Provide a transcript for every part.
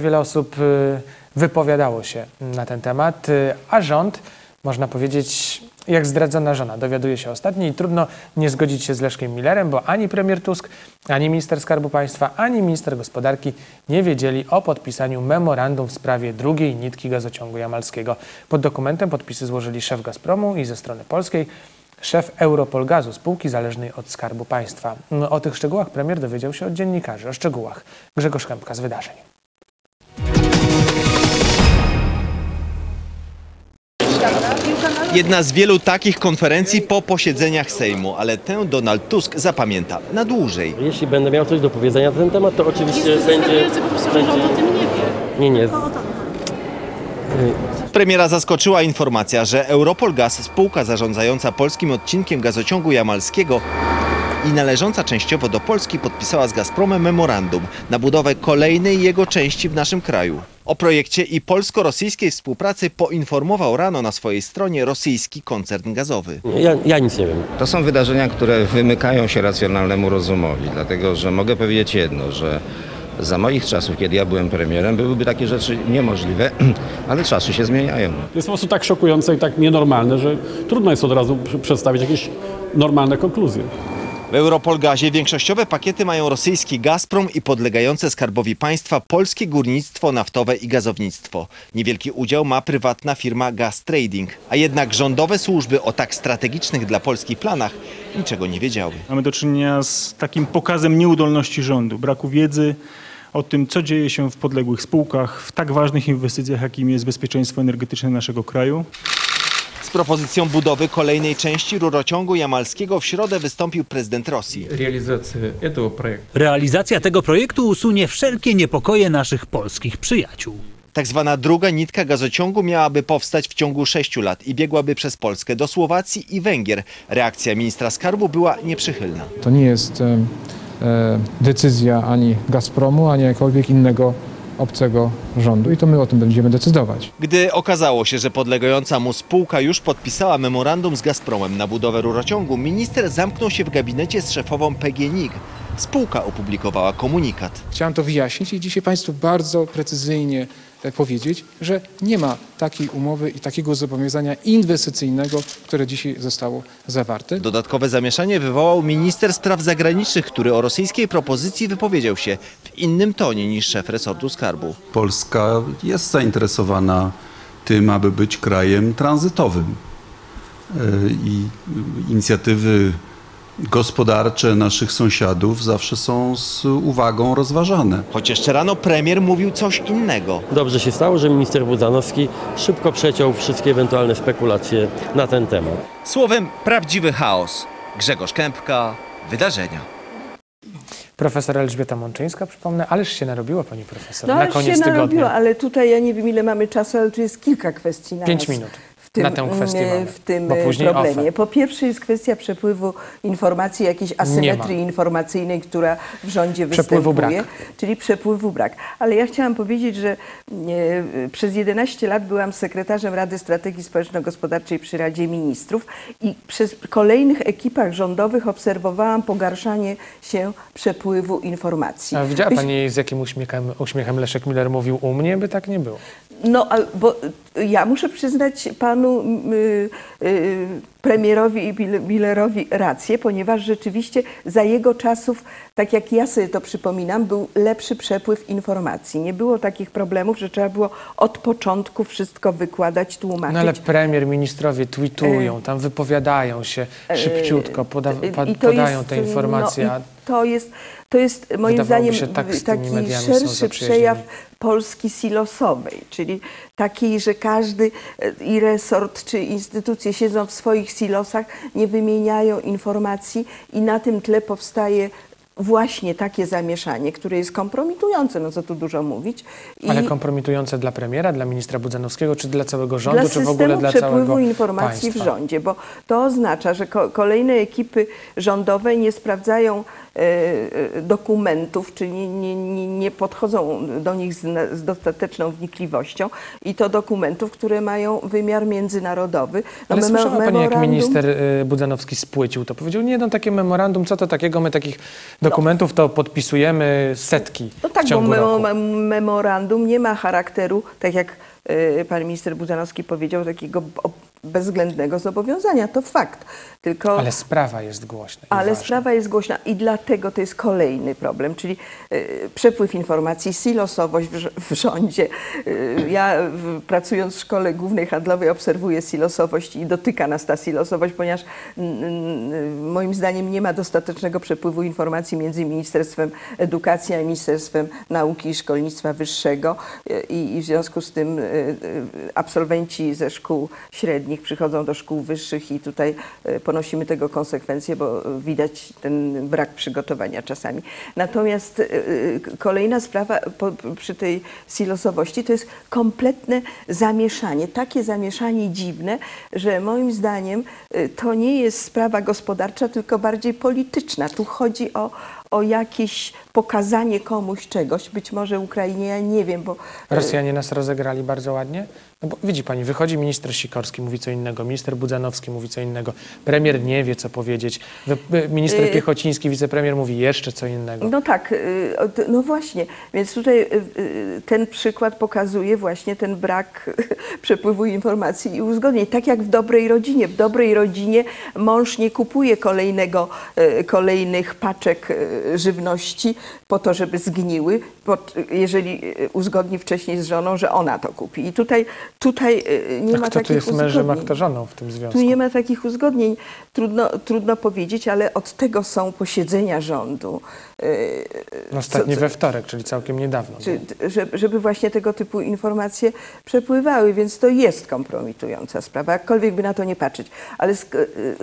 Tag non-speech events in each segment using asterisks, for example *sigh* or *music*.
Wiele osób y, wypowiadało się na ten temat, y, a rząd, można powiedzieć, jak zdradzona żona, dowiaduje się ostatni i trudno nie zgodzić się z Leszkiem Millerem, bo ani premier Tusk, ani minister Skarbu Państwa, ani minister gospodarki nie wiedzieli o podpisaniu memorandum w sprawie drugiej nitki gazociągu jamalskiego. Pod dokumentem podpisy złożyli szef Gazpromu i ze strony polskiej szef Europolgazu, spółki zależnej od Skarbu Państwa. O tych szczegółach premier dowiedział się od dziennikarzy. O szczegółach Grzegorz Kępka z wydarzeń. Jedna z wielu takich konferencji po posiedzeniach Sejmu, ale tę Donald Tusk zapamięta na dłużej. Jeśli będę miał coś do powiedzenia na ten temat, to oczywiście będzie... Po prostu, że rząd o tym nie wie. Nie, nie. Premiera zaskoczyła informacja, że Europol Gaz, spółka zarządzająca polskim odcinkiem gazociągu jamalskiego i należąca częściowo do Polski, podpisała z Gazpromem memorandum na budowę kolejnej jego części w naszym kraju. O projekcie i polsko-rosyjskiej współpracy poinformował rano na swojej stronie rosyjski koncern gazowy. Ja, ja nic nie wiem. To są wydarzenia, które wymykają się racjonalnemu rozumowi, dlatego że mogę powiedzieć jedno, że za moich czasów, kiedy ja byłem premierem, byłyby takie rzeczy niemożliwe, *clears throat* ale czasy się zmieniają. jest po prostu tak szokujące i tak nienormalne, że trudno jest od razu pr- przedstawić jakieś normalne konkluzje. W Europolgazie większościowe pakiety mają rosyjski Gazprom i podlegające skarbowi państwa polskie górnictwo naftowe i gazownictwo. Niewielki udział ma prywatna firma Gas Trading, a jednak rządowe służby o tak strategicznych dla Polski planach niczego nie wiedziały. Mamy do czynienia z takim pokazem nieudolności rządu, braku wiedzy o tym, co dzieje się w podległych spółkach, w tak ważnych inwestycjach, jakim jest bezpieczeństwo energetyczne naszego kraju. Z propozycją budowy kolejnej części rurociągu jamalskiego w środę wystąpił prezydent Rosji. Realizacja tego projektu usunie wszelkie niepokoje naszych polskich przyjaciół. Tak zwana druga nitka gazociągu miałaby powstać w ciągu sześciu lat i biegłaby przez Polskę do Słowacji i Węgier. Reakcja ministra skarbu była nieprzychylna. To nie jest e, decyzja ani Gazpromu, ani jakiegokolwiek innego obcego rządu i to my o tym będziemy decydować. Gdy okazało się, że podlegająca mu spółka już podpisała memorandum z Gazpromem na budowę rurociągu, minister zamknął się w gabinecie z szefową PGNiG. Spółka opublikowała komunikat. Chciałem to wyjaśnić i dzisiaj Państwu bardzo precyzyjnie powiedzieć, że nie ma takiej umowy i takiego zobowiązania inwestycyjnego, które dzisiaj zostało zawarte. Dodatkowe zamieszanie wywołał minister spraw zagranicznych, który o rosyjskiej propozycji wypowiedział się w innym tonie niż szef resortu skarbu. Polska jest zainteresowana tym, aby być krajem tranzytowym. E, I inicjatywy gospodarcze naszych sąsiadów zawsze są z uwagą rozważane. Choć jeszcze rano premier mówił coś innego. Dobrze się stało, że minister Budzanowski szybko przeciął wszystkie ewentualne spekulacje na ten temat. Słowem, prawdziwy chaos. Grzegorz Kępka, wydarzenia. Profesor Elżbieta Mączyńska, przypomnę, ależ się narobiło pani profesor No na się koniec narobiło, tygodnia. ale tutaj ja nie wiem ile mamy czasu, ale tu jest kilka kwestii na Pięć nas minut. Tym, Na tę kwestię mm, mamy, w tym e, problemie. Po pierwsze jest kwestia przepływu informacji, jakiejś asymetrii informacyjnej, która w rządzie Przepływu występuje. brak. Czyli przepływu brak. Ale ja chciałam powiedzieć, że e, przez 11 lat byłam sekretarzem Rady Strategii Społeczno-Gospodarczej przy Radzie Ministrów i przez kolejnych ekipach rządowych obserwowałam pogarszanie się przepływu informacji. A widziała pani, z jakim uśmiechem, uśmiechem Leszek Miller mówił u mnie, by tak nie było. No, bo ja muszę przyznać panu y, premierowi i Millerowi rację, ponieważ rzeczywiście za jego czasów, tak jak ja sobie to przypominam, był lepszy przepływ informacji. Nie było takich problemów, że trzeba było od początku wszystko wykładać, tłumaczyć. No ale premier, ministrowie tweetują, tam wypowiadają się szybciutko, poda, to podają jest, te informacje. No, i to jest, to jest moim Wydawałoby zdaniem tak taki szerszy przejaw Polski silosowej, czyli takiej, że każdy e, i resort czy instytucje siedzą w swoich silosach, nie wymieniają informacji i na tym tle powstaje właśnie takie zamieszanie, które jest kompromitujące, no co tu dużo mówić. I Ale kompromitujące dla premiera, dla ministra Budzanowskiego, czy dla całego rządu, dla czy w ogóle dla przepływu całego informacji państwa? w rządzie, bo to oznacza, że ko kolejne ekipy rządowe nie sprawdzają e, e, dokumentów, czy nie, nie, nie, nie podchodzą do nich z, z dostateczną wnikliwością i to dokumentów, które mają wymiar międzynarodowy. No, Ale słyszała pani, jak memorandum- minister y, Budzanowski spłycił to. Powiedział, nie no, takie memorandum, co to takiego, my takich dokumentów to podpisujemy setki No tak, w bo ciągu memo, roku. mem- memorandum nie ma charakteru, tak jak y, pan minister Budanowski powiedział, takiego bezwzględnego zobowiązania. To fakt. Tylko, Ale sprawa jest głośna. ale ważna. sprawa jest głośna i dlatego to jest kolejny problem, czyli y, przepływ informacji, silosowość w, w rządzie. Y, ja w, pracując w Szkole Głównej Handlowej obserwuję silosowość i dotyka nas ta silosowość, ponieważ mm, moim zdaniem nie ma dostatecznego przepływu informacji między Ministerstwem Edukacji a Ministerstwem Nauki i Szkolnictwa Wyższego Y, i, i w związku z tym y, y, absolwenci ze szkół średnich przychodzą do szkół wyższych i tutaj y, ponosimy tego konsekwencje, bo widać ten brak przygotowania czasami. Natomiast y, kolejna sprawa przy tej silosowości to jest kompletne zamieszanie. Takie zamieszanie dziwne, że moim zdaniem to nie jest sprawa gospodarcza, tylko bardziej polityczna. Tu chodzi o, o jakieś pokazanie komuś czegoś, być może Ukrainie, ja nie wiem, bo y, Rosjanie nas rozegrali bardzo ładnie. No bo widzi pani, wychodzi minister Sikorski, mówi co innego, minister Budzanowski mówi co innego, premier nie wie, co powiedzieć, minister Y- Piechociński, wicepremier mówi jeszcze co innego. No tak, od- no właśnie. Więc tutaj ten przykład pokazuje właśnie ten brak *laughs* przepływu informacji i uzgodnień. Tak jak w dobrej rodzinie. W dobrej rodzinie mąż nie kupuje kolejnego, kolejnych paczek żywności po to, żeby zgniły, jeżeli y, uzgodni wcześniej z żoną, że ona to kupi. I tutaj, tutaj y, nie A ma kto takich tu jest mężem, a uzgodnień. kto żoną w tym związku? Tu nie ma takich uzgodnień. Trudno, trudno powiedzieć, ale od tego są posiedzenia rządu. Yy, No, Ostatnie co- we wtorek, czyli całkiem niedawno. czy, żeby, żeby właśnie tego typu informacje przepływały, więc to jest kompromitująca sprawa, jakkolwiek by na to nie patrzeć. Ale z,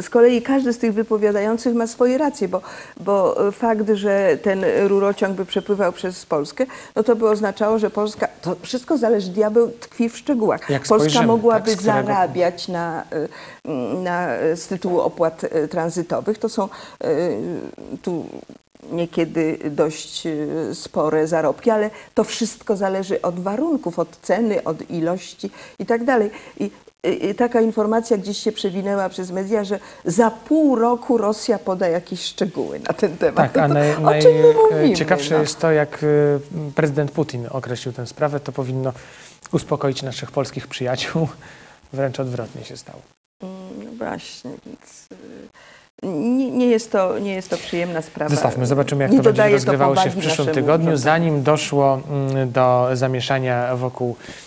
z kolei każdy z tych wypowiadających ma swoje racje, bo, bo fakt, że ten rurociąg by przepływał przez Polskę, no to by oznaczało, że Polska, to wszystko zależy, diabeł tkwi w szczegółach. Jak Polska spojrzymy, mogłaby tak, którego- zarabiać na, y, na, z tytułu opłat y, tranzytowych. To są y, tu niekiedy dość y, spore zarobki, ale to wszystko zależy od warunków, od ceny, od ilości i tak dalej. I y, y, taka informacja gdzieś się przewinęła przez media, że za pół roku Rosja poda jakieś szczegóły na ten temat. Tak, a No to naj, o czym my mówimy? najciekawsze no? jest to, jak y, prezydent Putin określił tę sprawę. To powinno uspokoić naszych polskich przyjaciół. *laughs* Wręcz odwrotnie się stało. No właśnie, więc y, nie, nie, jest to, nie jest to przyjemna sprawa. Zostawmy, zobaczymy jak Nie to będzie to rozgrywało się w przyszłym tygodniu. Zanim doszło mm, do zamieszania wokół e,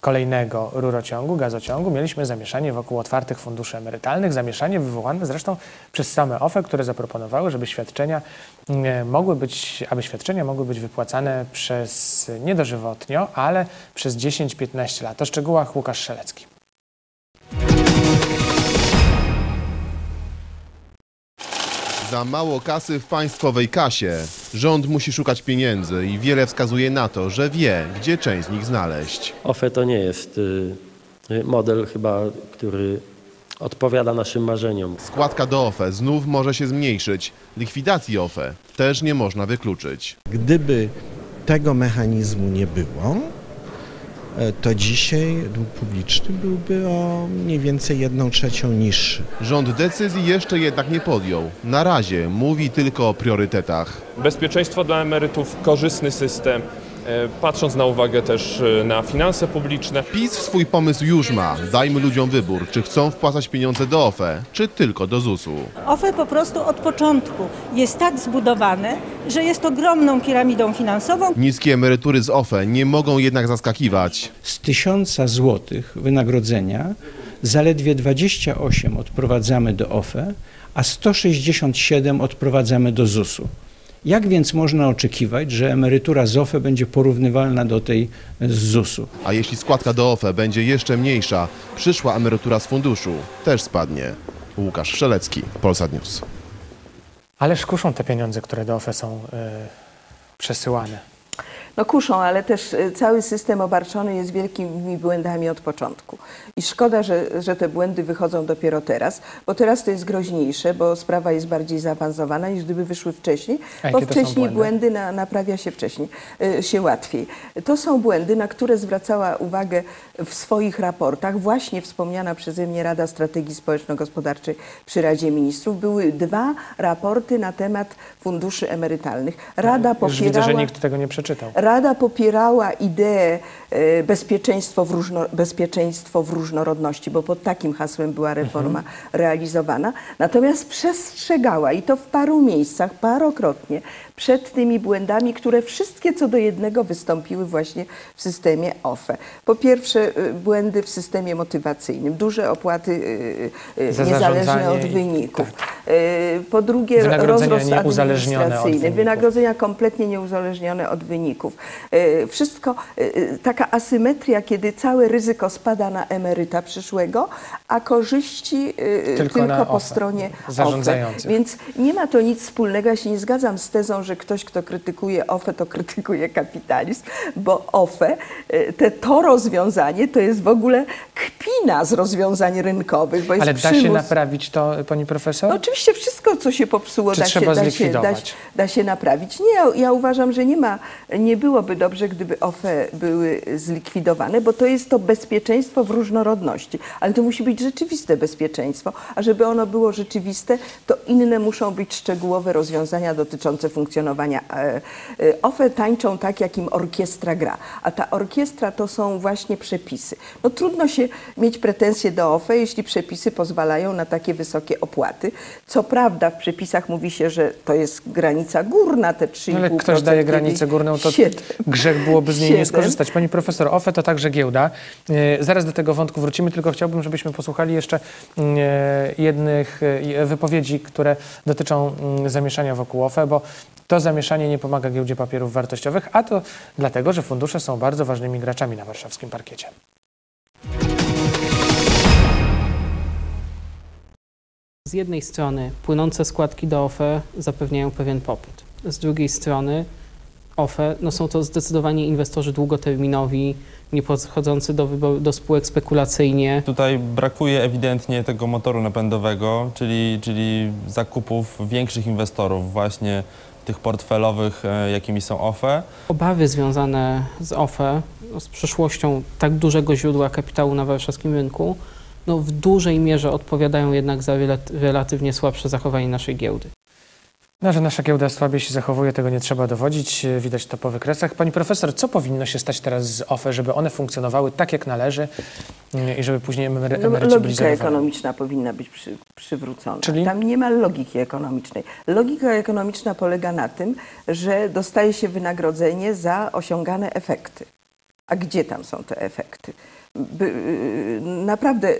kolejnego rurociągu, gazociągu, mieliśmy zamieszanie wokół otwartych funduszy emerytalnych. Zamieszanie wywołane zresztą przez same OFE, które zaproponowały, żeby świadczenia e, mogły być, aby świadczenia mogły być wypłacane przez nie dożywotnio, ale przez 10-15 lat. O szczegółach Łukasz Szelecki. Za mało kasy w państwowej kasie. Rząd musi szukać pieniędzy i wiele wskazuje na to, że wie, gdzie część z nich znaleźć. OFE to nie jest y, model chyba, który odpowiada naszym marzeniom. Składka do OFE znów może się zmniejszyć. Likwidacji OFE też nie można wykluczyć. Gdyby tego mechanizmu nie było, to dzisiaj dług publiczny byłby o mniej więcej jedną trzecią niższy. Rząd decyzji jeszcze jednak nie podjął. Na razie mówi tylko o priorytetach. Bezpieczeństwo dla emerytów, korzystny system, e, patrząc na uwagę też e, na finanse publiczne. PiS swój pomysł już ma. Dajmy ludziom wybór, czy chcą wpłacać pieniądze do OFE, czy tylko do ZUS-u. OFE po prostu od początku jest tak zbudowane, że jest ogromną piramidą finansową. Niskie emerytury z OFE nie mogą jednak zaskakiwać. Z tysiąca złotych wynagrodzenia zaledwie 28 odprowadzamy do OFE, a 167 odprowadzamy do ZUS-u. Jak więc można oczekiwać, że emerytura z OFE będzie porównywalna do tej z ZUS-u? A jeśli składka do OFE będzie jeszcze mniejsza, przyszła emerytura z funduszu też spadnie. Łukasz Szelecki, Polsat News. Ależ kuszą te pieniądze, które do OFE są e, przesyłane. No kuszą, ale też e, cały system obarczony jest wielkimi błędami od początku. I szkoda, że, że te błędy wychodzą dopiero teraz, bo teraz to jest groźniejsze, bo sprawa jest bardziej zaawansowana niż gdyby wyszły wcześniej, A bo wcześniej błędy? na, naprawia się wcześniej, e, się łatwiej. To są błędy, na które zwracała uwagę w swoich raportach właśnie wspomniana przeze mnie Rada Strategii Społeczno-Gospodarczej przy Radzie Ministrów. Były dwa raporty na temat funduszy emerytalnych. Rada Już widzę, że popierała... nikt tego nie przeczytał. Rada popierała ideę e, bezpieczeństwo w, różno, bezpieczeństwo w różnorodności, bo pod takim hasłem była reforma realizowana. Natomiast przestrzegała i to w paru miejscach, parokrotnie, przed tymi błędami, które wszystkie co do jednego wystąpiły właśnie w systemie OFE. Po pierwsze, e, błędy w systemie motywacyjnym, duże opłaty e, e, Za niezależne od i- wyników. E, Po drugie, rozrost administracyjny, wynagrodzenia kompletnie nieuzależnione od wyników. Wszystko, taka asymetria, kiedy całe ryzyko spada na emeryta przyszłego, a korzyści Tylko tylko, po OFE, stronie zarządzających. OFE. Więc nie ma to nic wspólnego. Ja się nie zgadzam z tezą, że ktoś, kto krytykuje OFE, to krytykuje kapitalizm, bo OFE, e, te, to rozwiązanie to jest w ogóle kpina z rozwiązań rynkowych, Ale da przymus. się naprawić to, pani profesor? No oczywiście wszystko, co się popsuło, da się, da, się, da, się, da się naprawić. Nie, ja, ja uważam, że nie ma, nie byłoby dobrze, gdyby OFE były zlikwidowane, bo to jest to bezpieczeństwo w różnorodności. Ale to musi być rzeczywiste bezpieczeństwo, a żeby ono było rzeczywiste, to inne muszą być szczegółowe rozwiązania dotyczące funkcjonowania. E, e, OFE tańczą tak, jak im orkiestra gra, a ta orkiestra to są właśnie przepisy. No trudno się mieć pretensje do OFE, jeśli przepisy pozwalają na takie wysokie opłaty. Co prawda w przepisach mówi się, że to jest granica górna, te 3,5%. No, Ale ktoś daje granicę górną, to siedem. grzech byłoby z niej nie Siedem. skorzystać. Pani profesor, OFE to także giełda. E, Zaraz do tego wątku wrócimy, tylko chciałbym, żebyśmy posłuchali jeszcze mm, jednych wypowiedzi, które dotyczą mm, zamieszania wokół OFE, bo to zamieszanie nie pomaga giełdzie papierów wartościowych, a to dlatego, że fundusze są bardzo ważnymi graczami na warszawskim parkiecie. Z jednej strony płynące składki do OFE zapewniają pewien popyt. Z drugiej strony OFE no są to zdecydowanie inwestorzy długoterminowi, nie podchodzący do, wyboru, do spółek spekulacyjnie. Tutaj brakuje ewidentnie tego motoru napędowego, czyli, czyli zakupów większych inwestorów, właśnie tych portfelowych, e, jakimi są OFE. Obawy związane z OFE, no, z przyszłością tak dużego źródła kapitału na warszawskim rynku, no w dużej mierze odpowiadają jednak za relat- relatywnie słabsze zachowanie naszej giełdy. No, że nasza giełda słabiej się zachowuje, tego nie trzeba dowodzić, widać to po wykresach. Pani profesor, co powinno się stać teraz z OFE, żeby one funkcjonowały tak, jak należy mm, i żeby później emery, No, emeryci byli logika ekonomiczna powinna być przy, przywrócona. Czyli? Tam nie ma logiki ekonomicznej. Logika ekonomiczna polega na tym, że dostaje się wynagrodzenie za osiągane efekty. A gdzie tam są te efekty? Y, naprawdę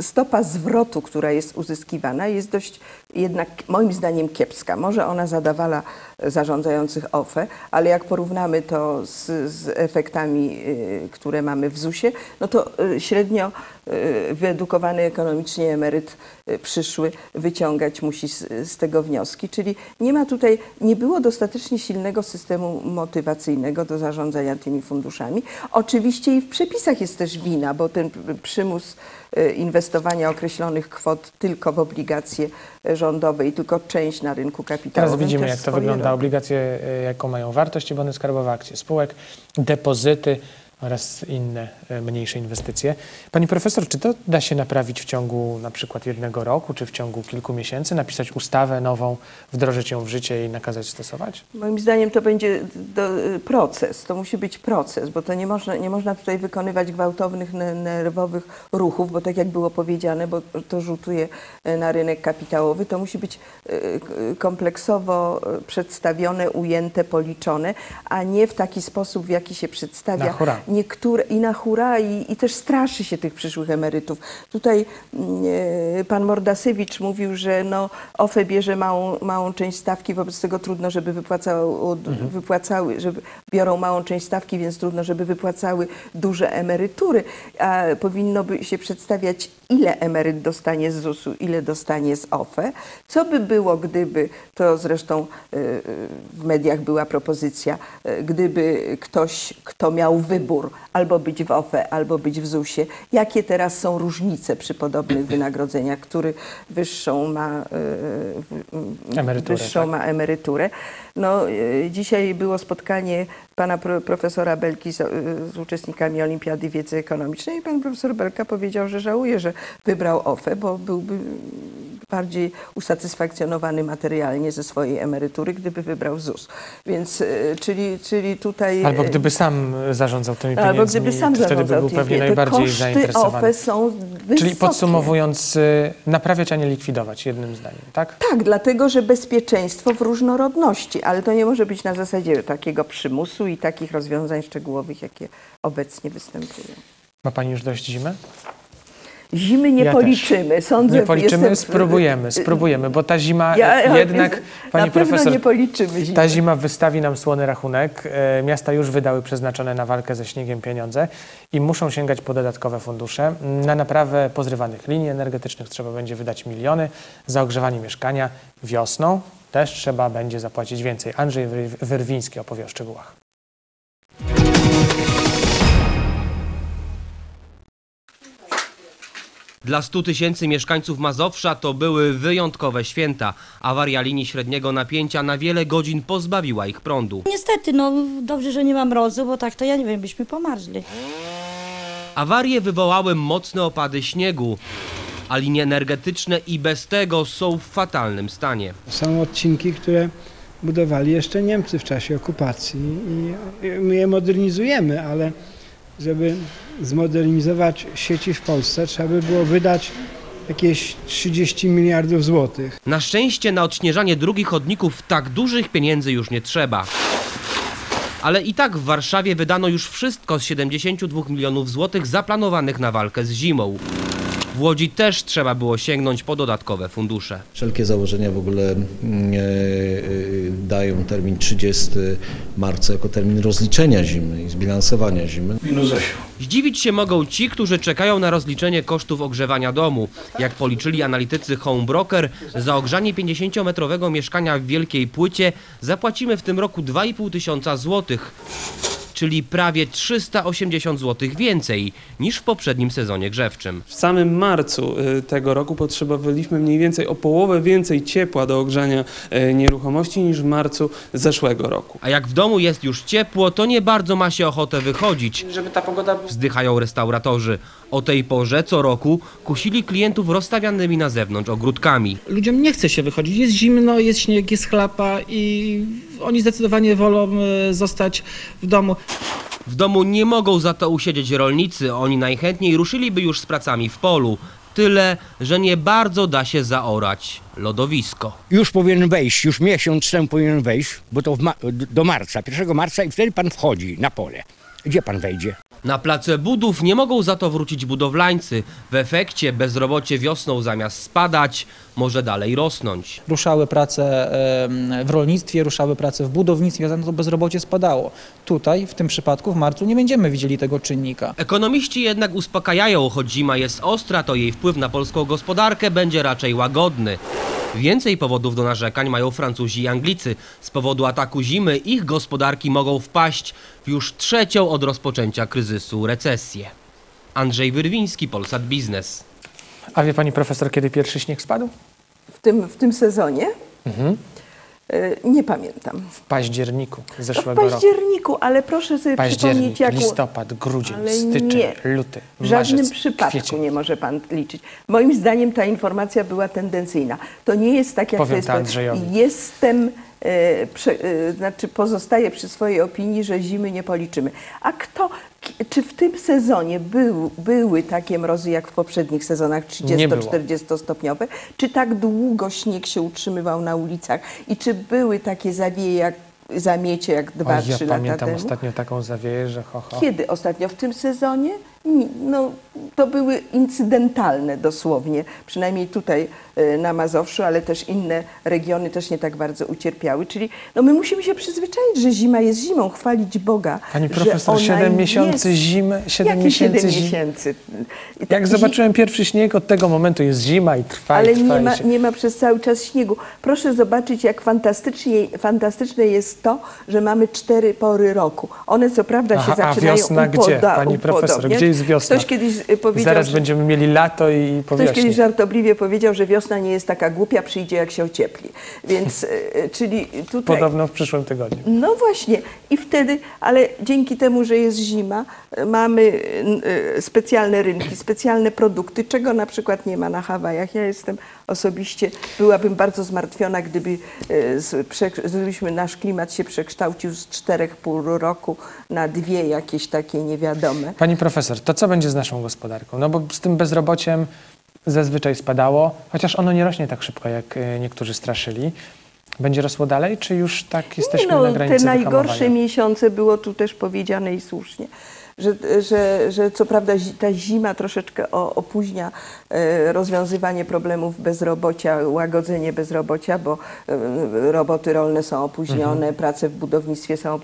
stopa zwrotu, która jest uzyskiwana, jest dość jednak moim zdaniem kiepska. Może ona zadawala zarządzających OFE, ale jak porównamy to z, z efektami, y, które mamy w ZUS-ie, no to y, średnio wyedukowany ekonomicznie emeryt przyszły wyciągać musi z, z tego wnioski. Czyli nie ma tutaj, nie było dostatecznie silnego systemu motywacyjnego do zarządzania tymi funduszami. Oczywiście i w przepisach jest też wina, bo ten przymus y, inwestowania określonych kwot tylko w obligacje y, rządowe i tylko część na rynku kapitałowym. Teraz widzimy, jak to wygląda. Obligacje, e, jaką mają wartość i bony skarbowe, akcje spółek, depozyty oraz inne e, mniejsze inwestycje. Pani profesor, czy to da się naprawić w ciągu na przykład jednego roku, czy w ciągu kilku miesięcy, napisać ustawę nową, wdrożyć ją w życie i nakazać stosować? Moim zdaniem to będzie do, proces, to musi być proces, bo to nie można, nie można tutaj wykonywać gwałtownych, ne- nerwowych ruchów, bo tak jak było powiedziane, bo to rzutuje y, na rynek kapitałowy, to musi być k- kompleksowo przedstawione, ujęte, policzone, a nie w taki sposób, w jaki się przedstawia. Na hura. Niektóre i na hura i, i też straszy się tych przyszłych emerytów. Tutaj mm, e, pan Mordasewicz mówił, że no, OFE bierze małą, małą część stawki, wobec tego trudno, żeby wypłacało, wypłacały, żeby biorą małą część stawki, więc trudno, żeby wypłacały duże emerytury. A powinno by się przedstawiać, ile emeryt dostanie z ZUS-u, ile dostanie z OFE. Co by było, gdyby, to zresztą y, y, w mediach była propozycja, y, gdyby ktoś, kto miał wybór, albo być w OFE, albo być w ZUS-ie, jakie teraz są różnice przy podobnych wynagrodzeniach, który wyższą ma, y, y, Emeryturę, wyższą tak. ma emeryturę. No, y, dzisiaj było spotkanie pana pro, profesora Belki z, y, z uczestnikami Olimpiady Wiedzy Ekonomicznej i pan profesor Belka powiedział, że żałuje, że wybrał OFE, bo byłby bardziej usatysfakcjonowany materialnie ze swojej emerytury, gdyby wybrał ZUS. Więc, y, czyli, czyli tutaj... Albo gdyby sam zarządzał tymi pieniędzmi, Albo gdyby sam wtedy by był pewnie najbardziej Koszty zainteresowany. OFE są wysokie. Czyli podsumowując, naprawiać, a nie likwidować, jednym zdaniem, tak? Tak, dlatego że bezpieczeństwo w różnorodności, ale to nie może być na zasadzie takiego przymusu i takich rozwiązań szczegółowych, jakie obecnie występują. Ma Pani już dość zimy? Zimy nie Ja policzymy. Sądzę, Nie policzymy, jestem- spróbujemy, spróbujemy, bo ta zima Ja- jednak, na Pani pewno Profesor, nie policzymy zimy. ta zima wystawi nam słony rachunek. E, Miasta już wydały przeznaczone na walkę ze śniegiem pieniądze i muszą sięgać po dodatkowe fundusze. Na naprawę pozrywanych linii energetycznych trzeba będzie wydać miliony, za ogrzewanie mieszkania wiosną też trzeba będzie zapłacić więcej. Andrzej Wy- Wyrwiński opowie o szczegółach. Dla 100 tysięcy mieszkańców Mazowsza to były wyjątkowe święta. Awaria linii średniego napięcia na wiele godzin pozbawiła ich prądu. Niestety, no dobrze, że nie ma mrozu, bo tak to ja nie wiem, byśmy pomarzli. Awarie wywołały mocne opady śniegu, a linie energetyczne i bez tego są w fatalnym stanie. Są odcinki, które budowali jeszcze Niemcy w czasie okupacji i my je modernizujemy, ale żeby zmodernizować sieci w Polsce trzeba by było wydać jakieś 30 miliardów złotych. Na szczęście na odśnieżanie drugich chodników tak dużych pieniędzy już nie trzeba. Ale i tak w Warszawie wydano już wszystko z 72 milionów złotych zaplanowanych na walkę z zimą. W Łodzi też trzeba było sięgnąć po dodatkowe fundusze. Wszelkie założenia w ogóle mm, e, e, dają termin 30 marca jako termin rozliczenia zimy i zbilansowania zimy. Zdziwić się mogą ci, którzy czekają na rozliczenie kosztów ogrzewania domu. Jak policzyli analitycy Home Broker, za ogrzanie 50-metrowego mieszkania w Wielkiej Płycie zapłacimy w tym roku 2,5 tysiąca złotych, czyli prawie 380 złotych więcej niż w poprzednim sezonie grzewczym. W samym marcu y, tego roku potrzebowaliśmy mniej więcej o połowę więcej ciepła do ogrzania y, nieruchomości niż w marcu zeszłego roku. A jak w domu jest już ciepło, to nie bardzo ma się ochotę wychodzić. Żeby ta pogoda Wzdychają restauratorzy. O tej porze co roku kusili klientów rozstawianymi na zewnątrz ogródkami. Ludziom nie chce się wychodzić. Jest zimno, jest śnieg, jest chlapa i oni zdecydowanie wolą e, zostać w domu. W domu nie mogą za to usiedzieć rolnicy, oni najchętniej ruszyliby już z pracami w polu. Tyle, że nie bardzo da się zaorać lodowisko. Już powinien wejść, już miesiąc temu powinien wejść, bo to ma- do marca, 1 marca i wtedy pan wchodzi na pole. Gdzie pan wejdzie? Na place budów nie mogą za to wrócić budowlańcy. W efekcie bezrobocie wiosną zamiast spadać, może dalej rosnąć. Ruszały prace w rolnictwie, ruszały prace w budownictwie, zatem to bezrobocie spadało. Tutaj, w tym przypadku, w marcu nie będziemy widzieli tego czynnika. Ekonomiści jednak uspokajają, choć zima jest ostra, to jej wpływ na polską gospodarkę będzie raczej łagodny. Więcej powodów do narzekań mają Francuzi i Anglicy. Z powodu ataku zimy ich gospodarki mogą wpaść w już trzecią od rozpoczęcia kryzysu recesję. Andrzej Wyrwiński, Polsat Biznes. A wie Pani Profesor, kiedy pierwszy śnieg spadł? W tym, w tym sezonie Mhm. Y, nie pamiętam. W październiku W zeszłego roku. październiku, ale proszę sobie przypomnieć, jaką... listopad, grudzień, Ale styczeń, nie. luty, W żadnym marzec, przypadku kwiecień. nie może pan liczyć. Moim zdaniem ta informacja była tendencyjna. To nie jest tak, jak Powiem to jest. Andrzejowi. Jestem, e, prze, e, znaczy pozostaję przy swojej opinii, że zimy nie policzymy. A kto, czy w tym sezonie był, były takie mrozy jak w poprzednich sezonach Nie było. 30-40 stopniowe? Czy tak długo śnieg się utrzymywał na ulicach? I czy były takie zawieje jak zamiecie jak dwa, Oj, ja trzy lata pamiętam temu. ostatnio taką zawieję, że ho, ho. Kiedy ostatnio? W tym sezonie? Ni- No, to były incydentalne dosłownie, przynajmniej tutaj na Mazowszu, ale też inne regiony też nie tak bardzo ucierpiały. Czyli no, my musimy się przyzwyczaić, że zima jest zimą, chwalić Boga. Pani że profesor, ona 7 jest. miesięcy zimy, 7 Jakie miesięcy siedem zimy. miesięcy? I tak Jak zobaczyłem pierwszy śnieg, od tego momentu jest zima i trwa ale i trwa. nie ma, nie ma przez cały czas śniegu. Proszę zobaczyć, jak fantastycznie, fantastyczne jest to, że mamy cztery pory roku. One co prawda Aha, się a zaczynają wiosna gdzie? upoda- Pani profesor, gdzie jest wiosna? Ktoś kiedyś y, powiedział, Zaraz że, będziemy mieli lato i ktoś powierzchnię. kiedyś żartobliwie powiedział, że wiosna nie jest taka głupia, przyjdzie jak się ociepli. Więc, y, y, czyli tutaj... Podobno w przyszłym tygodniu. No właśnie i wtedy, ale dzięki temu, że jest zima, y, mamy specjalne rynki, specjalne produkty, czego na przykład nie ma na Hawajach. Ja jestem osobiście, byłabym bardzo zmartwiona, gdyby gdybyśmy nasz klimat się przekształcił z czterech pół roku na dwie jakieś takie niewiadome. Pani profesor, to co będzie z naszą gospodarką? No bo z tym bezrobociem zazwyczaj spadało, chociaż ono nie rośnie tak szybko, jak e, niektórzy straszyli. Będzie rosło dalej, czy już tak jesteśmy no, na granicy te najgorsze miesiące było tu też powiedziane i słusznie. Że, że, że co prawda ta zima troszeczkę opóźnia e, rozwiązywanie problemów bezrobocia, łagodzenie bezrobocia, bo e, roboty rolne są opóźnione, Mhm. prace w budownictwie są, e,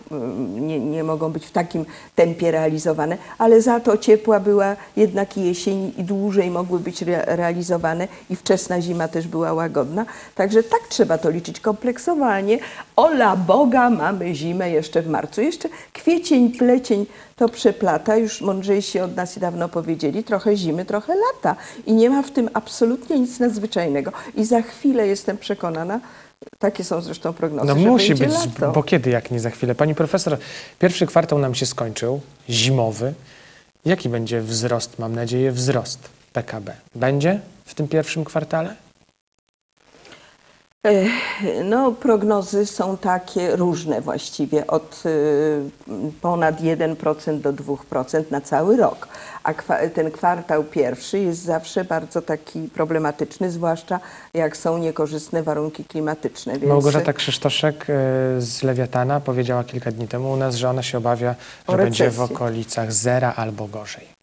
nie, nie mogą być w takim tempie realizowane, ale za to ciepła była jednak jesień i dłużej mogły być rea- realizowane i wczesna zima też była łagodna. Także tak trzeba to liczyć kompleksowanie. Ola Boga, mamy zimę jeszcze w marcu. Jeszcze kwiecień, plecień to przeplata, już mądrzejsi od nas dawno powiedzieli, trochę zimy, trochę lata. I nie ma w tym absolutnie nic nadzwyczajnego. I za chwilę jestem przekonana, takie są zresztą prognozy, No musi być, lato. bo kiedy, jak nie za chwilę. Pani profesor, pierwszy kwartał nam się skończył, zimowy. Jaki będzie wzrost, mam nadzieję, wzrost PKB? Będzie w tym pierwszym kwartale? No, prognozy są takie różne właściwie, od y, ponad 1% do 2% na cały rok. A ten kwartał pierwszy jest zawsze bardzo taki problematyczny, zwłaszcza jak są niekorzystne warunki klimatyczne. Więc Małgorzata Krzysztoszek e, z Lewiatana powiedziała kilka dni temu u nas, że ona się obawia, że będzie w okolicach zera albo gorzej.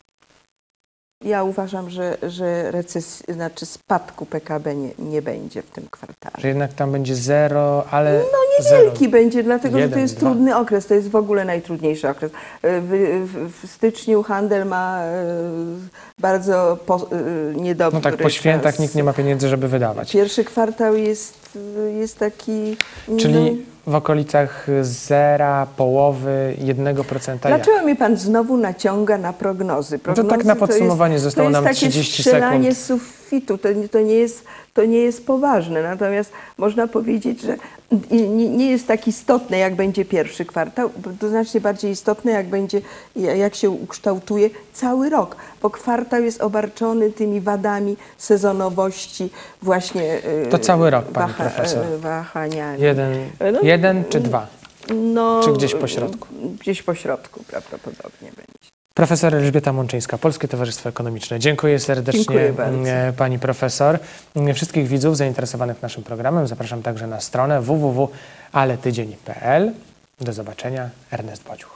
Ja uważam, że, że recesji, znaczy spadku PKB nie, nie będzie w tym kwartale. Że jednak tam będzie zero, ale No zero. niewielki będzie, dlatego że to Jeden, jest dwa. trudny okres, to jest w ogóle najtrudniejszy okres. E, W, w, w styczniu handel ma e, bardzo po, e, niedobry No tak, po świętach czas. nikt nie ma pieniędzy, żeby wydawać. Pierwszy kwartał jest, jest taki... Czyli w okolicach zera, połowy, jednego procenta. no, jak? Dlaczego mnie pan znowu naciąga na prognozy? No to tak Prognozy na podsumowanie to jest, zostało to jest nam takie 30 strzelanie sekund. z sufitu, to, nie- to, nie jest, to nie jest poważne. Natomiast można powiedzieć, że nie, nie jest tak istotne, jak będzie pierwszy kwartał, to znacznie bardziej istotne, jak będzie, jak się ukształtuje cały rok, bo kwartał jest obarczony tymi wadami sezonowości, właśnie e, To cały rok, pani waha- profesor. e, wahaniami. Jeden, No, jeden czy dwa? No, Czy gdzieś po środku? Gdzieś po środku prawdopodobnie będzie. Profesor Elżbieta Mączyńska, Polskie Towarzystwo Ekonomiczne. Dziękuję serdecznie Dziękuję pani profesor. Wszystkich widzów zainteresowanych naszym programem zapraszam także na stronę www.aletydzień.pl. Do zobaczenia. Ernest Bodziuch.